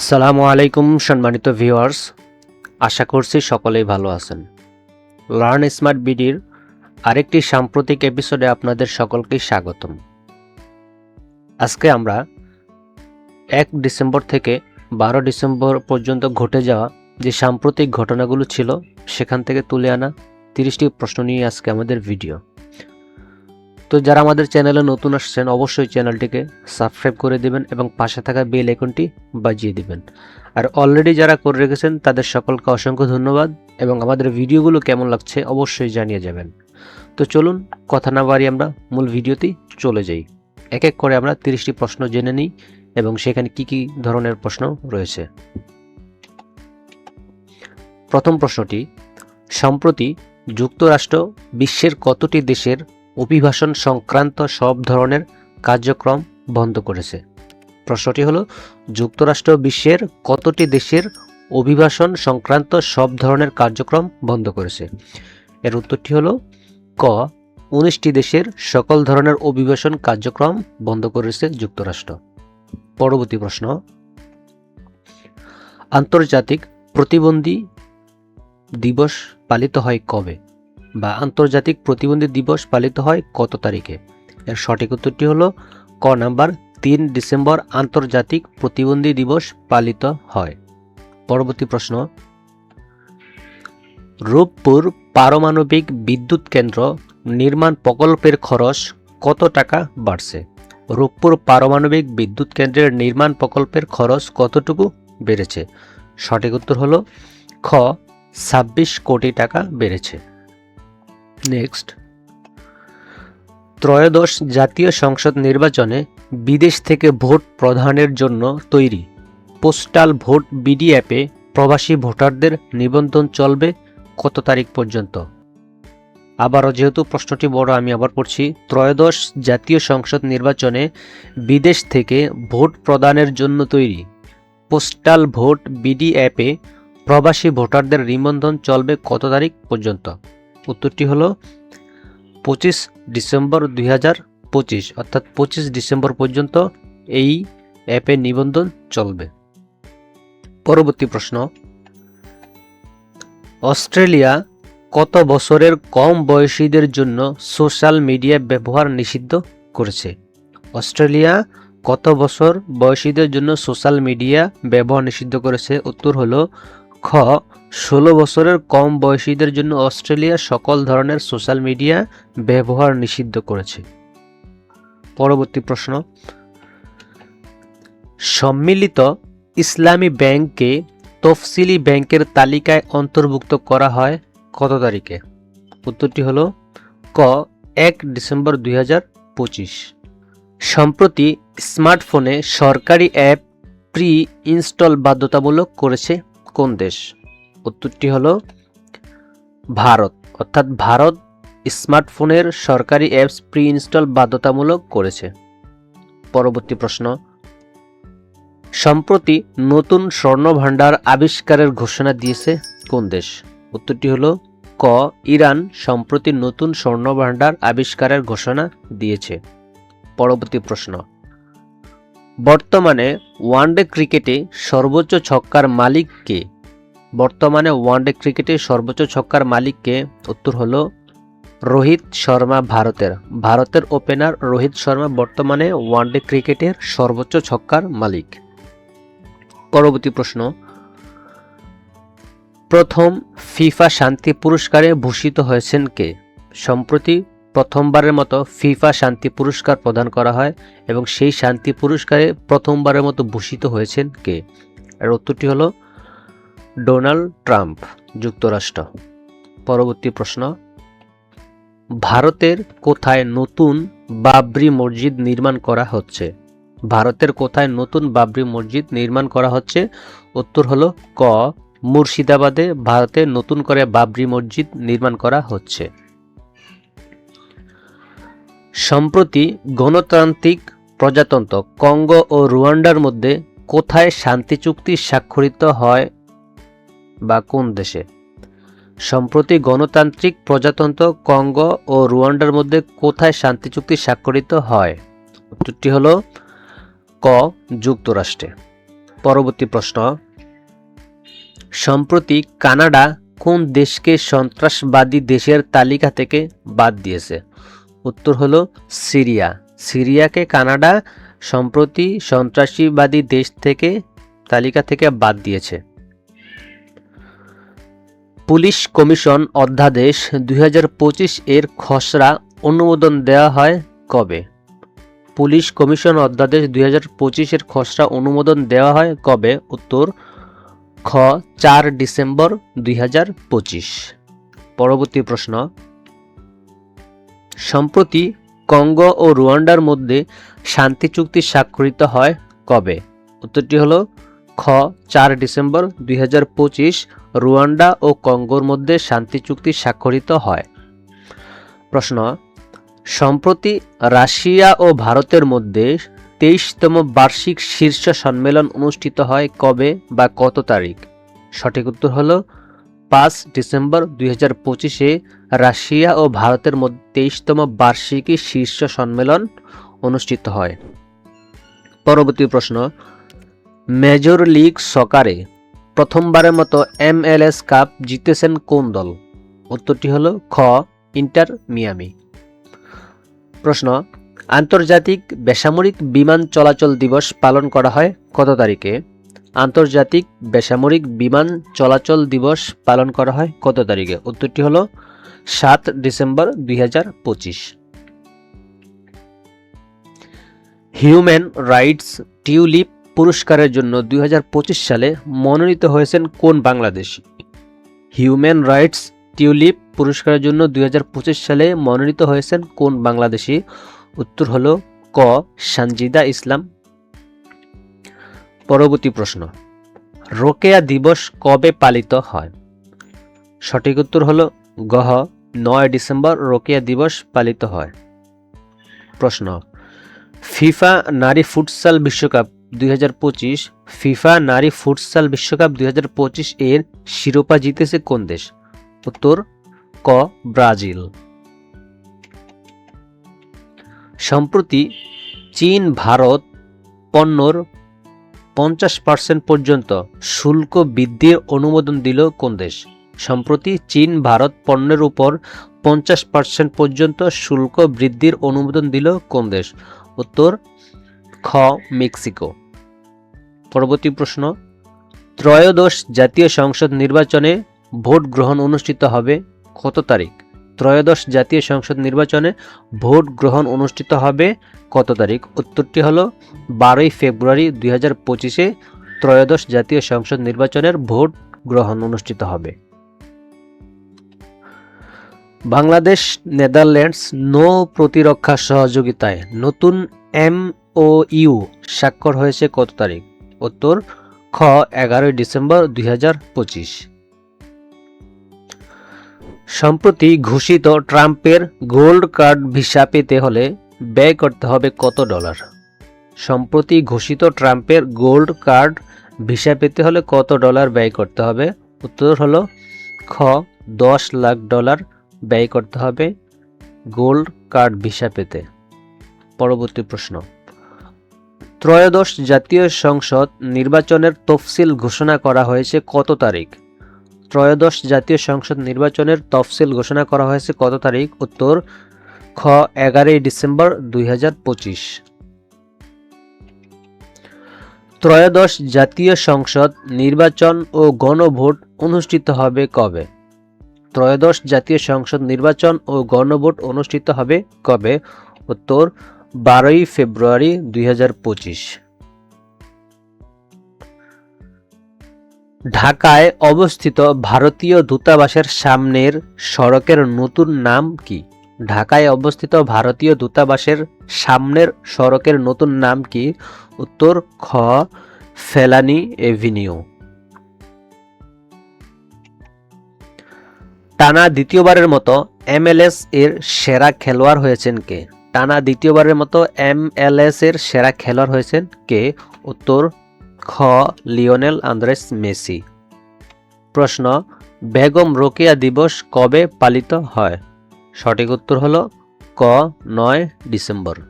আসসালামু আলাইকুম, সম্মানিত ভিউয়ার্স। আশা করছি সকলেই ভালো আছেন। লার্ন স্মার্ট বিডির আরেকটি সাম্প্রতিক এপিসোডে আপনাদের সকলকে স্বাগতম। আজকে আমরা এক ডিসেম্বর থেকে বারো ডিসেম্বর পর্যন্ত ঘটে যাওয়া যে সাম্প্রতিক ঘটনাগুলো ছিল, সেখান থেকে তুলে আনা তিরিশটি প্রশ্ন নিয়ে আজকে আমাদের ভিডিও। তো যারা আমাদের চ্যানেলে নতুন আসছেন, অবশ্যই চ্যানেলটিকে সাবস্ক্রাইব করে দিবেন এবং পাশে থাকা বেল আইকনটি বাজিয়ে দিবেন। আর অলরেডি যারা করে রেখেছেন, তাদের সকলকে অসংখ্য ধন্যবাদ এবং আমাদের ভিডিওগুলো কেমন লাগছে অবশ্যই জানিয়ে যাবেন। তো চলুন, কথা না বাড়ি আমরা মূল ভিডিওতেই চলে যাই। এক এক করে আমরা তিরিশটি প্রশ্ন জেনে নিই এবং সেখানে কি কি ধরনের প্রশ্ন রয়েছে। প্রথম প্রশ্নটি, সম্প্রতি যুক্তরাষ্ট্র বিশ্বের কতটি দেশের অভিবাসন সংক্রান্ত সব ধরনের কার্যক্রম বন্ধ করেছে। প্রশ্নটি হলো, যুক্তরাষ্ট্র বিশ্বের কতটি দেশের অভিবাসন সংক্রান্ত সব ধরনের কার্যক্রম বন্ধ করেছে? এর উত্তরটি হলো, ক, উনিশটি দেশের সকল ধরনের অভিবাসন কার্যক্রম বন্ধ করেছে যুক্তরাষ্ট্র। পরবর্তী প্রশ্ন, আন্তর্জাতিক প্রতিবন্ধী দিবস পালিত হয় কবে? বা আন্তর্জাতিক প্রতিবন্ধী দিবস পালিত হয় কত তারিখে? এর সঠিক উত্তরটি হলো ক নাম্বার, তিন ডিসেম্বর আন্তর্জাতিক প্রতিবন্ধী দিবস পালিত হয়। পরবর্তী প্রশ্ন। রূপপুর পারমাণবিক বিদ্যুৎ কেন্দ্র নির্মাণ প্রকল্পের খরচ কত টাকা বাড়ছে? রূপপুর পারমাণবিক বিদ্যুৎ কেন্দ্রের নির্মাণ প্রকল্পের খরচ কতটুকু বেড়েছে? সঠিক উত্তর হলো খ, ছাব্বিশ কোটি টাকা বেড়েছে। নেক্সট ত্রয়োদশ জাতীয় সংসদ নির্বাচনে বিদেশ থেকে ভোট প্রদানের জন্য তৈরি। পোস্টাল ভোট বিডি অ্যাপে প্রবাসী ভোটারদের নিবন্ধন চলবে কত তারিখ পর্যন্ত? আবারও যেহেতু প্রশ্নটি বড়, আমি আবার পড়ছি। ত্রয়োদশ জাতীয় সংসদ নির্বাচনে বিদেশ থেকে ভোট প্রদানের জন্য তৈরি। পোস্টাল ভোট বিডি অ্যাপে প্রবাসী ভোটারদের নিবন্ধন চলবে কত তারিখ পর্যন্ত? উত্তরটি হলো পঁচিশ ডিসেম্বর দুই হাজার পঁচিশ, অর্থাৎ পঁচিশ ডিসেম্বর পর্যন্ত এই অ্যাপে নিবন্ধন চলবে। পরবর্তী প্রশ্ন, অস্ট্রেলিয়া কত বছরের কম বয়সীদের জন্য সোশ্যাল মিডিয়া ব্যবহার নিষিদ্ধ করেছে? অস্ট্রেলিয়া কত বছর বয়সীদের জন্য সোশ্যাল মিডিয়া ব্যবহার নিষিদ্ধ করেছে? উত্তর হলো খ, ষোলো বছরের কম বয়সীদের জন্য অস্ট্রেলিয়া সকল ধরনের সোশ্যাল মিডিয়া ব্যবহার নিষিদ্ধ করেছে। পরবর্তী প্রশ্ন। সম্মিলিত ইসলামী ব্যাংককে তফসিলি ব্যাংকের তালিকায় অন্তর্ভুক্ত করা হয় কত তারিখে? উত্তরটি হল, ক, এক ডিসেম্বর দুই সম্প্রতি স্মার্টফোনে সরকারি অ্যাপ প্রি ইনস্টল বাধ্যতামূলক করেছে কোন দেশ? উত্তরটি হল ভারত। অর্থাৎ ভারত স্মার্টফোনের সরকারি অ্যাপস প্রি ইনস্টল বাধ্যতামূলক করেছে। পরবর্তী প্রশ্ন। সম্প্রতি নতুন স্বর্ণ ভাণ্ডার আবিষ্কারের ঘোষণা দিয়েছে কোন দেশ? উত্তরটি হল ক, ইরান, সম্প্রতি নতুন স্বর্ণ ভাণ্ডার আবিষ্কারের ঘোষণা দিয়েছে। পরবর্তী প্রশ্ন। বর্তমানে ওয়ানডে ক্রিকেটে সর্বোচ্চ ছক্কার মালিক কে? বর্তমানে ওয়ানডে ক্রিকেটে সর্বোচ্চ ছক্কার মালিককে উত্তর হলো রোহিত শর্মা ভারতের। ভারতের ওপেনার রোহিত শর্মা বর্তমানে ওয়ানডে ক্রিকেটের সর্বোচ্চ ছক্কার মালিক। পরবর্তী প্রশ্ন। প্রথম ফিফা শান্তি পুরস্কারে ভূষিত হয়েছেন কে? সম্প্রতি প্রথমবারের মতো ফিফা শান্তি পুরস্কার প্রদান করা হয় এবং সেই শান্তি পুরস্কারে প্রথমবারের মতো ভূষিত হয়েছেন কে? এর উত্তরটি হলো ডোনাল্ড ট্রাম্প, যুক্তরাষ্ট্র। পরবর্তী প্রশ্ন। ভারতের কোথায় নতুন বাবরি মসজিদ নির্মাণ করা হচ্ছে? ভারতের কোথায় নতুন বাবরি মসজিদ নির্মাণ করা হচ্ছে? উত্তর হলো ক, মুর্শিদাবাদে ভারতে নতুন করে বাবরি মসজিদ নির্মাণ করা হচ্ছে। সম্প্রতি গণতান্ত্রিক প্রজাতন্ত্র কঙ্গো ও রুয়ান্ডার মধ্যে কোথায় শান্তি চুক্তি স্বাক্ষরিত হয় বা কোন দেশে? সম্প্রতি গণতান্ত্রিক প্রজাতন্ত্র কঙ্গো ও রুয়ান্ডার মধ্যে কোথায় শান্তি চুক্তি স্বাক্ষরিত হয়? উত্তরটি হল ক. যুক্তরাষ্ট্রে। পরবর্তী প্রশ্ন। সম্প্রতি কানাডা কোন দেশকে সন্ত্রাসবাদী দেশের তালিকা থেকে বাদ দিয়েছে? উত্তর হলো সিরিয়া। সিরিয়াকে কানাডা সম্প্রতি সন্ত্রাসীবাদী দেশ থেকে, তালিকা থেকে বাদ দিয়েছে। পুলিশ কমিশন অধ্যাদেশ দুই হাজার পঁচিশ এর খসড়া অনুমোদন দেওয়া হয় কবে? পুলিশ কমিশন অধ্যাদেশ দুই পঁচিশের খসড়া অনুমোদন দেওয়া হয় কবে? উত্তর, খ, চার ডিসেম্বর দুই হাজার পঁচিশ। পরবর্তী প্রশ্ন। সম্প্রতি কঙ্গো ও রুয়ান্ডার মধ্যে শান্তি চুক্তি স্বাক্ষরিত হয় কবে? উত্তরটি হলো খ, চার ডিসেম্বর দুই হাজার পঁচিশ, রুয়ান্ডা ও কঙ্গোর মধ্যে শান্তি চুক্তি স্বাক্ষরিত হয়। প্রশ্ন, সম্প্রতি রাশিয়া ও ভারতের মধ্যে তেইশতম বার্ষিক শীর্ষ সম্মেলন অনুষ্ঠিত হয় কবে বা কত তারিখ? সঠিক উত্তর হল পাঁচ ডিসেম্বর দুই হাজার পঁচিশে রাশিয়া ও ভারতের মধ্যে তেইশতম বার্ষিকী শীর্ষ সম্মেলন অনুষ্ঠিত হয়। পরবর্তী প্রশ্ন, মেজর লিগ সকারে প্রথমবারের মতো এমএলএস কাপ জিতেছেন কোন দল? উত্তরটি হল খ, ইন্টার মিয়ামি। প্রশ্ন, আন্তর্জাতিক বেসামরিক বিমান চলাচল দিবস পালন করা হয় কত তারিখে? আন্তর্জাতিক বেসামরিক বিমান চলাচল দিবস পালন করা হয় কত তারিখে? উত্তরটি হলো সাত ডিসেম্বর দুই হাজার পঁচিশ। হিউম্যান রাইটস টিউলিপ পুরস্কারের জন্য দুই হাজার পঁচিশ সালে মনোনীত হয়েছেন কোন বাংলাদেশি? হিউম্যান রাইটস টিউলিপ পুরস্কারের জন্য দুই হাজার পঁচিশ সালে মনোনীত হয়েছেন কোন বাংলাদেশি? উত্তর হল ক. সানজিদা ইসলাম। পরবর্তী প্রশ্ন। রোকেয়া দিবস কবে পালিত হয়? সঠিক উত্তর হল গহ, নয় ডিসেম্বর রোকেয়া দিবস পালিত হয়। প্রশ্ন, ফিফা নারী ফুটসাল বিশ্বকাপ দুই হাজার পঁচিশ, ফিফা নারী ফুটসাল বিশ্বকাপ দুই হাজার পঁচিশ এর শিরোপা জিতেছে কোন দেশ? উত্তর, ক, ব্রাজিল। সম্প্রতি চীন, ভারত, পণ্যর পঞ্চাশ পার্সেন্ট পর্যন্ত শুল্ক বৃদ্ধির অনুমোদন দিল কোন দেশ। সম্প্রতি চীন, ভারত পণ্যের উপর পঞ্চাশ পার্সেন্ট পর্যন্ত শুল্ক বৃদ্ধির অনুমোদন দিল কোন দেশ। উত্তর, খ, মেক্সিকো। পরবর্তী প্রশ্ন, ত্রয়োদশ জাতীয় সংসদ নির্বাচনে ভোট গ্রহণ অনুষ্ঠিত হবে কত তারিখ? ত্রয়োদশ জাতীয় সংসদ নির্বাচনে ভোট গ্রহণ অনুষ্ঠিত হবে কত তারিখ? উত্তরটি হল বারোই ফেব্রুয়ারি দুই হাজার পঁচিশে ত্রয়োদশ জাতীয় সংসদ নির্বাচনের ভোট গ্রহণ অনুষ্ঠিত হবে। বাংলাদেশ, নেদারল্যান্ডস, নৌ প্রতিরক্ষা সহযোগিতায় নতুন এম ও ইউ স্বাক্ষর হয়েছে কত তারিখ? উত্তর, খ, এগারোই ডিসেম্বর দুই হাজার পঁচিশ। সম্প্রতি ঘোষিত ট্রাম্পের গোল্ড কার্ড ভিসা পেতে হলে ব্যয় করতে হবে কত ডলার? সম্প্রতি ঘোষিত ট্রাম্পের গোল্ড কার্ড ভিসা পেতে হলে কত ডলার ব্যয় করতে হবে? উত্তর হলো, খ, দশ লাখ ডলার ব্যয় করতে হবে গোল্ড কার্ড ভিসা পেতে। পরবর্তী প্রশ্ন। ত্রয়োদশ জাতীয় সংসদ নির্বাচনের তফসিল ঘোষণা করা হয়েছে কত তারিখ? ত্রয়োদশ জাতীয় সংসদ নির্বাচনের তফসিল ঘোষণা করা হয়েছে কত তারিখ? উত্তর, খ, এগারোই ডিসেম্বর দু হাজার পঁচিশ। ত্রয়োদশ জাতীয় সংসদ নির্বাচন ও গণভোট অনুষ্ঠিত হবে কবে? ত্রয়োদশ জাতীয় সংসদ নির্বাচন ও গণভোট অনুষ্ঠিত হবে কবে? উত্তর, বারোই ফেব্রুয়ারি দুই হাজার পঁচিশ। ঢাকায় অবস্থিত ভারতীয় দূতাবাসের সামনের সড়কের নতুন নাম কি? ঢাকায় অবস্থিত ভারতীয় দূতাবাসের সামনের সড়কের নতুন নাম কি? উত্তর, খ, ফেলানি এভিনিউ। টানা দ্বিতীয়বারের মতো এমএলএস এর সেরা খেলোয়াড় হয়েছেন কে? টানা দ্বিতীয়বারের মতো এমএলএস এর সেরা খেলোয়াড় হয়েছেন কে? উত্তর খ, লিওনেল আন্দ্রেস মেসি। প্রশ্ন, বেগম রোকেয়া দিবস কবে পালিত হয়? সঠিক উত্তর হল ক, নয় ডিসেম্বর।